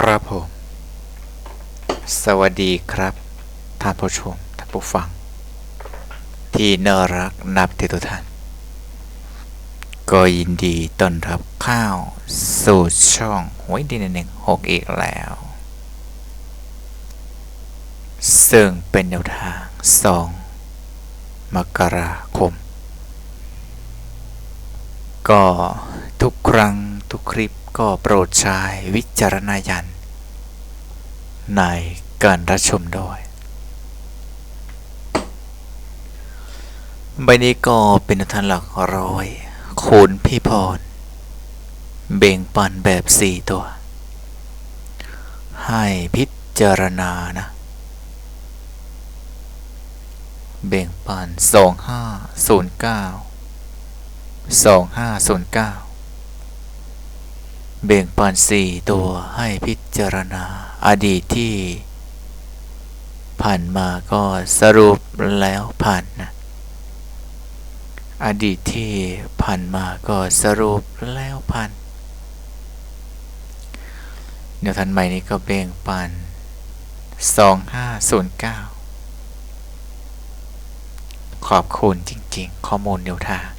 ครับผม สวัสดีครับ ท่านผู้ชม ท่านผู้ฟัง ที่น่ารักนับถือทุกท่าน ก็ยินดีต้อนรับข้าว สู่ช่องหวยดีหนึ่งหกอีกแล้ว ซึ่งเป็นแนวทางสองมกราคม ก็ทุกครั้ง ทุกคลิปก็โปรดใช้วิจารณญาณในการรับชมด้วยใบนี้ก็เป็นทันหลักร้อยคูณพี่พร เบ่งปันแบบสี่ตัว ให้พิจารณานะ เบ่งปันสองห้าศูนย์เก้าสองห้าศูนย์เก้า เบ่งปันสี่ตัวให้พิจารณา อดีตที่ ผ่านมาก็สรุปแล้วผ่านนะอดีตที่ผ่านมาก็สรุปแล้วผ่านเดี๋ยวทันใหม่นี้ก็เบ่งปันสองห้าศูนย์เก้าขอบคุณจริง ๆ ข้อมูลเดียวทาง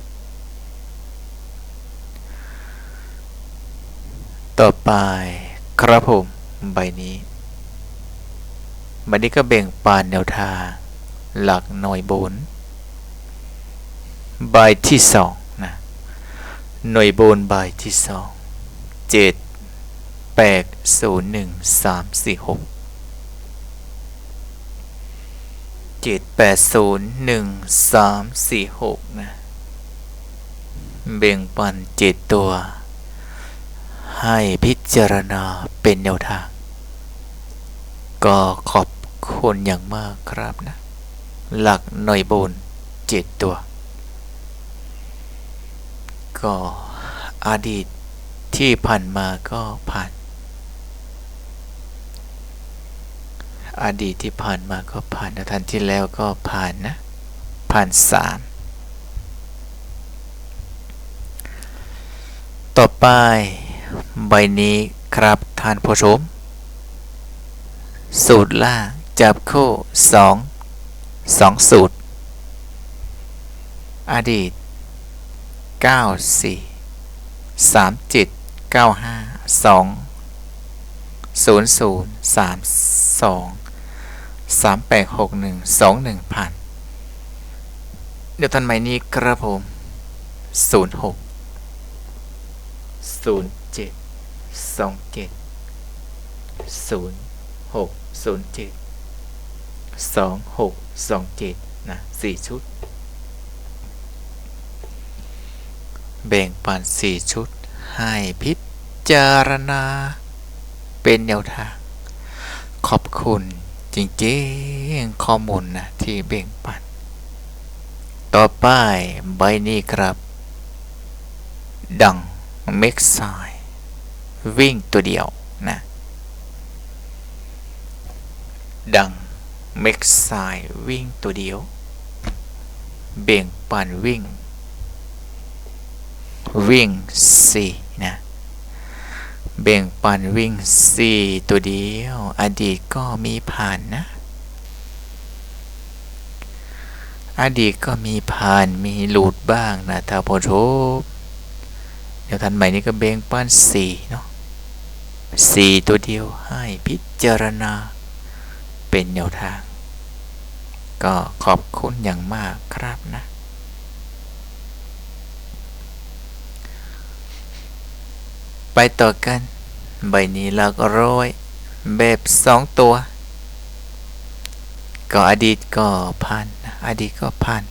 ต่อไปครับผมใบนี้ใบนี้ก็เบ่งปานแนวทางหลักหน่วยบนใบที่สองนะหน่วยบนใบที่สองเจ็ดแปดศูนย์หนึ่งสามสี่หกเจ็ดแปดศูนย์หนึ่งสามสี่หกนะเบ่งปันเจ็ดตัว ให้พิจารณาเป็นแนวทาง ก็ขอบคุณอย่างมากครับนะ หลักหน่วยบนเจ็ดตัว ก็อดีตที่ผ่านมาก็ผ่าน อดีตที่ผ่านมาก็ผ่านทันที่แล้วก็ผ่านนะ ผ่านสามต่อไป ใบนี้ครับท่านผู้ชม สูตรล่าจับคู่ 2 2 สูตร อดีต 94 37 95 2 0 0 3 2 3 8 6 1 2 1ผ่านเดี๋ยวทันใหม่นี้ครับผม 06 0 สองเจ็ดศูนย์หกศูนย์เจ็ดสองหกสองเจ็ดนะสี่ชุด แบ่งปันสี่ชุด ให้พิจารณา เป็นแนวทาง ขอบคุณจริงๆข้อมูลนะที่แบ่งปัน ต่อไปใบนี้ครับ ดังเม็กไซ วิ่งตัวเดียวนะดังเม็กไซวิ่งตัวเดียว เบ่งปันวิ่ง วิ่งสี่นะเบ่งปันวิ่งสี่ตัวเดียว อดีตก็มีผ่านนะ อดีตก็มีผ่านมีหลุดบ้างนะถ้าพอทบเดี๋ยวทันใหม่นี้ก็เบ่งปันสี่เนาะ สี่ตัวเดียวให้พิจารณา เป็นแนวทาง ก็ขอบคุณอย่างมากครับนะ ไปต่อกัน ใบนี้หลักร้อยแบบสองตัว ก็อดีตก็ผ่านอดีตก็ผ่าน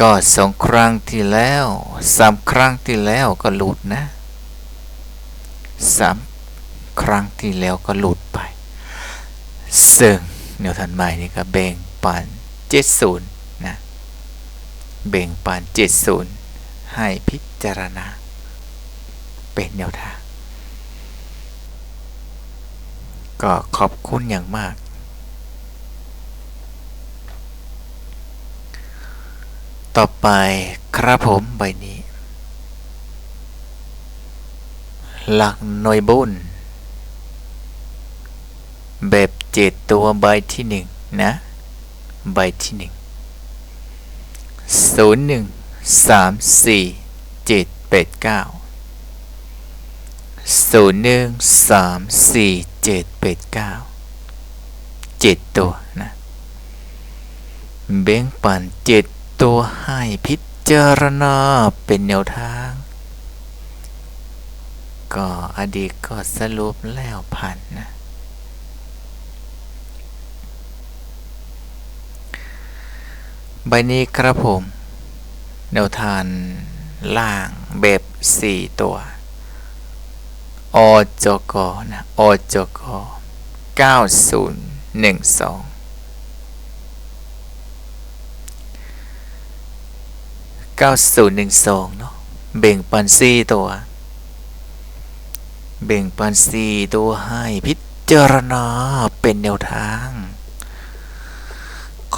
ก็สองครั้งที่แล้วสามครั้งที่แล้วก็หลุดนะ สามครั้งที่แล้วก็หลุดไป ซึ่งแนวทันใหม่นี่ก็แบ่งปัน70นะแบ่งปัน70 ให้พิจารณา เป็นแนวทาง ก็ขอบคุณอย่างมากต่อไปครับผมใบนี้ หลักหน่วยบุญ แบบเจ็ดตัวใบที่หนึ่งนะ ใบที่หนึ่งศูนย์หนึ่งสามสี่เจ็ดแปดเก้าศูนย์หนึ่งสามสี่เจ็ดแปดเก้าเจ็ดตัวนะแบ่งปันเจ็ดตัวให้พิจารณาเป็นแนวทาง ก็อดีตก็สรุปแล้วผ่านนะ ใบนี้ครับผม แนวทานล่างแบบสี่ตัวอจกนะอจกเก้าศูนย์หนึ่งสองเก้าศูนย์หนึ่งสองเนาะเบ่งปันสี่ตัว เบ่งปันสี่ตัวให้พิจารณาเป็นแนวทาง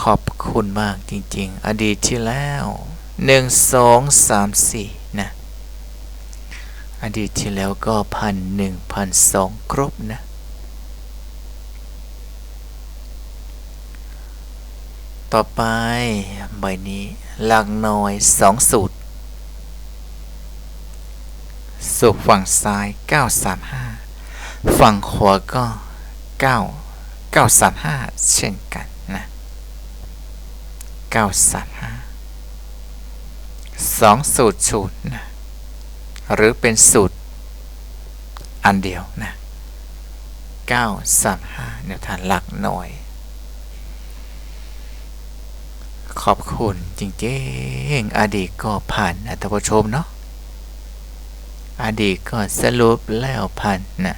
ขอบคุณมากจริง ๆ อดีตที่แล้วหนึ่งสองสามสี่นะ อดีตที่แล้วก็พันหนึ่งพันสองครบนะ ต่อไปใบนี้หลักหน่อยสองสูตร สูตรฝั่งซ้าย 935 ฝั่งขวาก็ 9 935 เช่นกันนะ 935สองสูตรสูตรนะ หรือเป็นสูตร อันเดียวนะ 935แนวทางหลักหน่อยขอบคุณจริงๆอดีตก็ผ่านนะท่านผู้ชมเนาะ อดีตก็สรุปแล้วผ่านนะ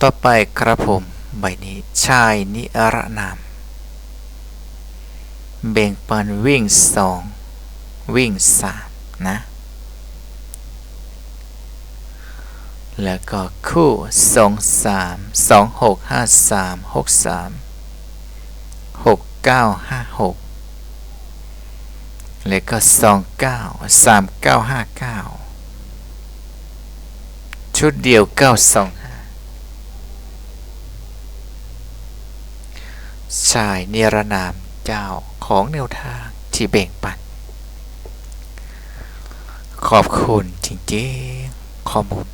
ต่อไปครับผมใบนี้ชายนิรนามแบ่งปันวิ่งสองวิ่งสามนะ แล้วก็คู่สองสามสองหกห้าสามหกสามหกเก้าห้าหก แล้วก็สองเก้าสามเก้าห้าเก้าชุดเดียวเก้าสองห้าชายเนรนามเจ้าของแนวทางที่แบ่งปัน ขอบคุณจริงๆข้อมูล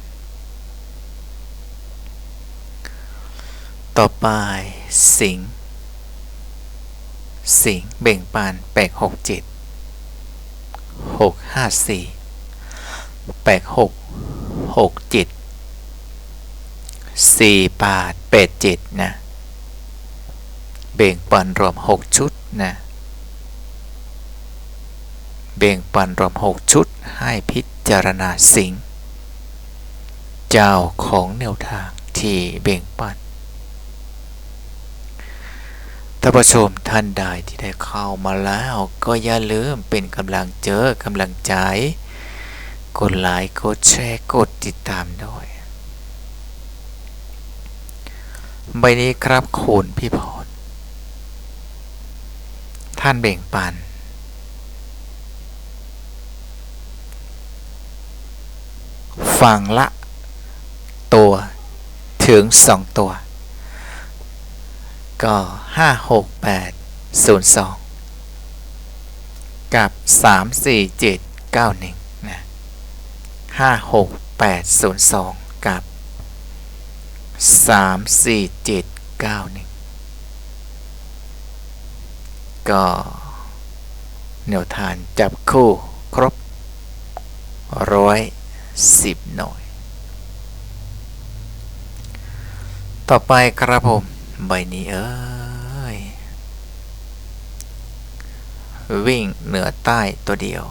ต่อไปสิง สิงเบ่งปานแปดหกเจ็ด หกห้าสี่แปดหกหกเจ็ดสี่ปาดแปดเจ็ดนะเบ่งปันรวมหกชุดนะเบ่งปันรวมหกชุดให้พิจารณาสิ่ง เจ้าของแนวทางที่เบ่งปัน ท่านผู้ชมท่านใดที่ได้เข้ามาแล้ว ก็อย่าลืมเป็นกำลังเจอกำลังใจ กดไลค์กดแชร์กดติดตามด้วยใบนี้ครับคุณพี่พรท่านเบ่งปัน ฝั่งละตัวถึงสองตัว ก็ห้าหกแปดศูนย์สองกับสามสี่เจ็ดเก้าหนึ่งนะห้าหกแปดศูนย์สองกับสามสี่เจ็ดเก้าหนึ่งก็แนวทานจับคู่ครบร้อยสิบหน่วย ต่อไปครับผม ใบนี้เอ้ย วิ่งเหนือใต้ตัวเดียว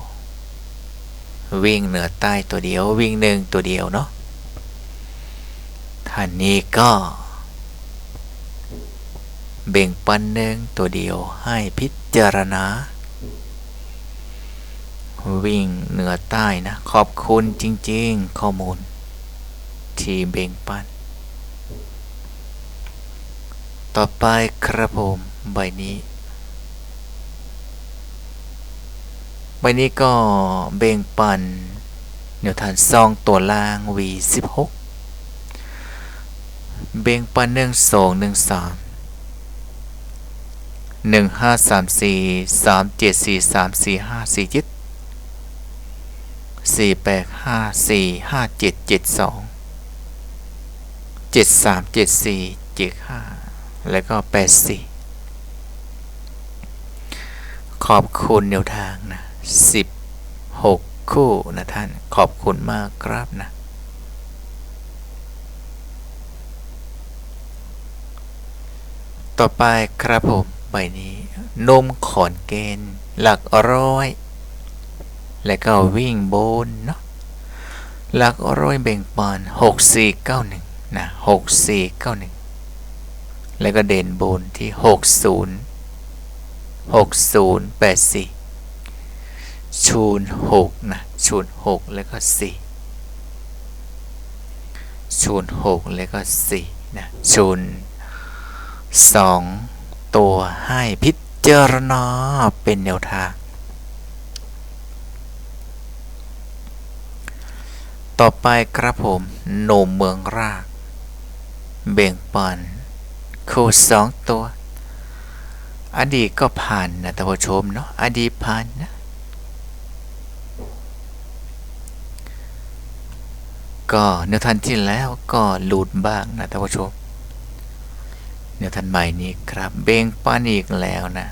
วิ่งเหนือใต้ตัวเดียว วิ่งหนึ่งตัวเดียวเนาะท่านนี้ก็เบ่งปันหนึ่งตัวเดียวให้พิจารณา วิ่งเหนือใต้นะ ขอบคุณจริง ๆ ข้อมูล ที่เบ่งปัน ต่อไปครับผมใบนี้ ใบนี้ก็เบ่งปันแนวทางซองตัวล่าง V16 เบ่งปันหนึ่งสองหนึ่งสามหนึ่งห้าสามสี่สามเจ็ดสี่สามสี่ห้าสี่เจ็ดสี่แปดห้าสี่ห้าเจ็ดเจ็ดสองเจ็ดสามเจ็ดสี่เจ็ดห้า แล้วก็แปดสี่ขอบคุณแนวทางนะสิบหกคู่นะท่าน ขอบคุณมากครับนะต่อไปครับผมใบนี้นมขอนเกณฑ์หลักร้อย และก็วิ่งโบนเนาะหลักร้อยเบ่งปาน6491นะ6491 แล้วก็เด่นบนที่ 60 6084 ชูน6นะ ชูน6แล้วก็ 4 ชูน6แล้วก็ 4 นะ ชูน2 ตัวให้พิจารณาเป็นแนวทาง ต่อไปครับผมโนมเมืองราก เบ่งปัน คู่สองตัว อดีตก็ผ่านนะท่านผู้ชมเนาะอดีตผ่านนะก็แนวทันที่แล้วก็หลุดบ้างนะท่านผู้ชมแนวทันใหม่นี้ครับ เบ่งปันอีกแล้วนะ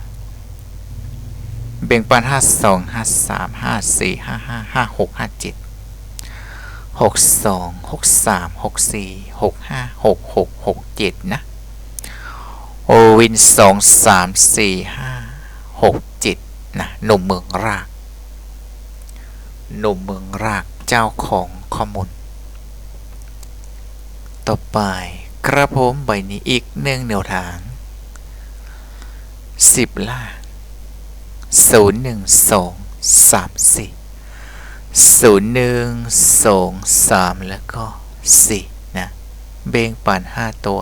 เบ่งปันห้าสองห้าสามห้าสี่ห้าห้าห้าหกห้าเจ็ดหกสองหกสามหกสี่หกห้าหกหกหกเจ็ดนะ วินสองสามสี่ห้าหกเจ็ดนะหนุ่มเมืองราก หนุ่มเมืองรากเจ้าของข้อมูล ต่อไปกระผมใบนี้อีกหนึ่งแนวทางสิบล่างศูนย์หนึ่งสองสามสี่ศูนย์หนึ่งสองสามแล้วก็สี่นะ เบ่งปันห้าตัว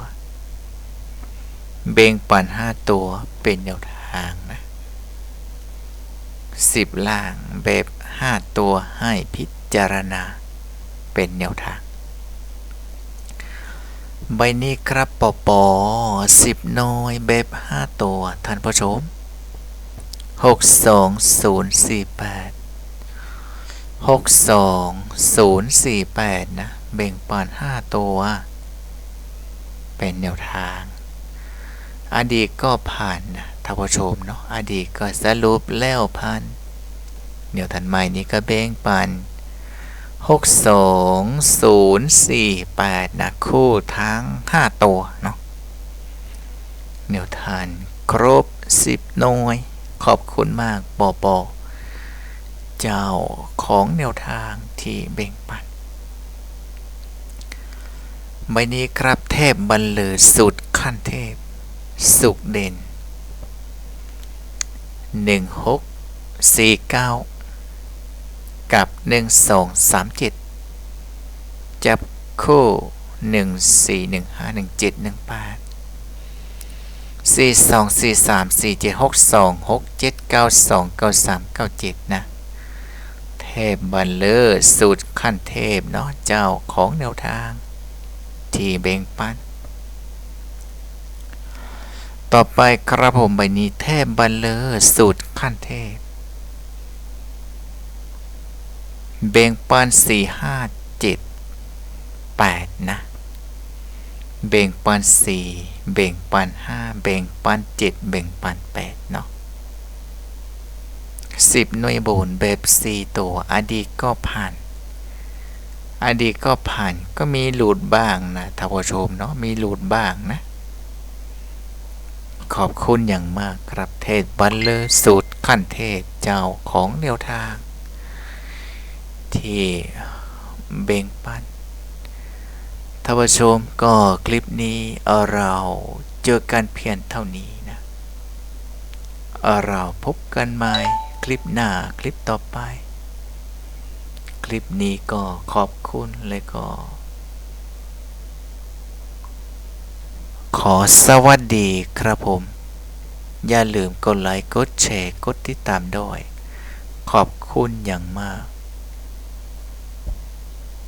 เบ่งปันห้าตัวเป็นแนวทางนะสิบล่างแบบห้าตัวให้พิจารณา เป็นแนวทาง ใบนี้ครับปอปอสิบน้อยแบบห้าตัวท่านผู้ชมหกสองศูนย์สี่แปดหกสองศูนย์สี่แปดนะเบ่งปานห้าตัว เป็นแนวทาง อดีตก็ผ่านนะท่านผู้ชมเนาะอดีตก็สรุปแล้วผ่านเดี๋ยวทันใหม่นี้ก็เบ่งปันหกสองศูนย์สี่แปดนะคู่ทั้งห้าตัวเนาะเดี๋ยวทานครบสิบหน่วย ขอบคุณมากปอปอเจ้าของแนวทางที่เบ่งปันใบนี้ครับเทพบรรลือสุดขั้นเทพ สุกเด่น 1649 กับ 1237 จับคู่ 14151718สี่สองสี่สามสี่เจ็ดหกสองหกเจ็ดเก้าสองเก้าสามเก้าเจ็ดนะ เทพบันเลอร์สูตรขั้นเทพเนาะเจ้าของแนวทาง ที่เบ่งปัน ต่อไปครับผมใบนี้เทพบันเลอร์สูตรขั้นเทพ เบ่งปันสี่ห้าเจ็ดแปดนะ เบ่งปันสี่เบ่งปันห้าเบ่งปันเจ็ดเบ่งปันแปดเนาะสิบหน่วยบนแบบสี่ตัวอดีตก็ผ่าน อดีตก็ผ่านก็มีหลุดบ้างนะท่านผู้ชมเนาะมีหลุดบ้างนะ ขอบคุณอย่างมากครับเทศบัลเลอร์สูตรขั้นเทศเจ้าของแนวทาง ที่เบ่งปันท่านผู้ชมก็คลิปนี้เราเจอกันเพียงเท่านี้นะเราพบกันใหม่คลิปหน้าคลิปต่อไป คลิปนี้ก็ขอบคุณและก็ ขอสวัสดีครับผม อย่าลืมกดไลค์ กดแชร์ กดติดตามด้วย ขอบคุณอย่างมาก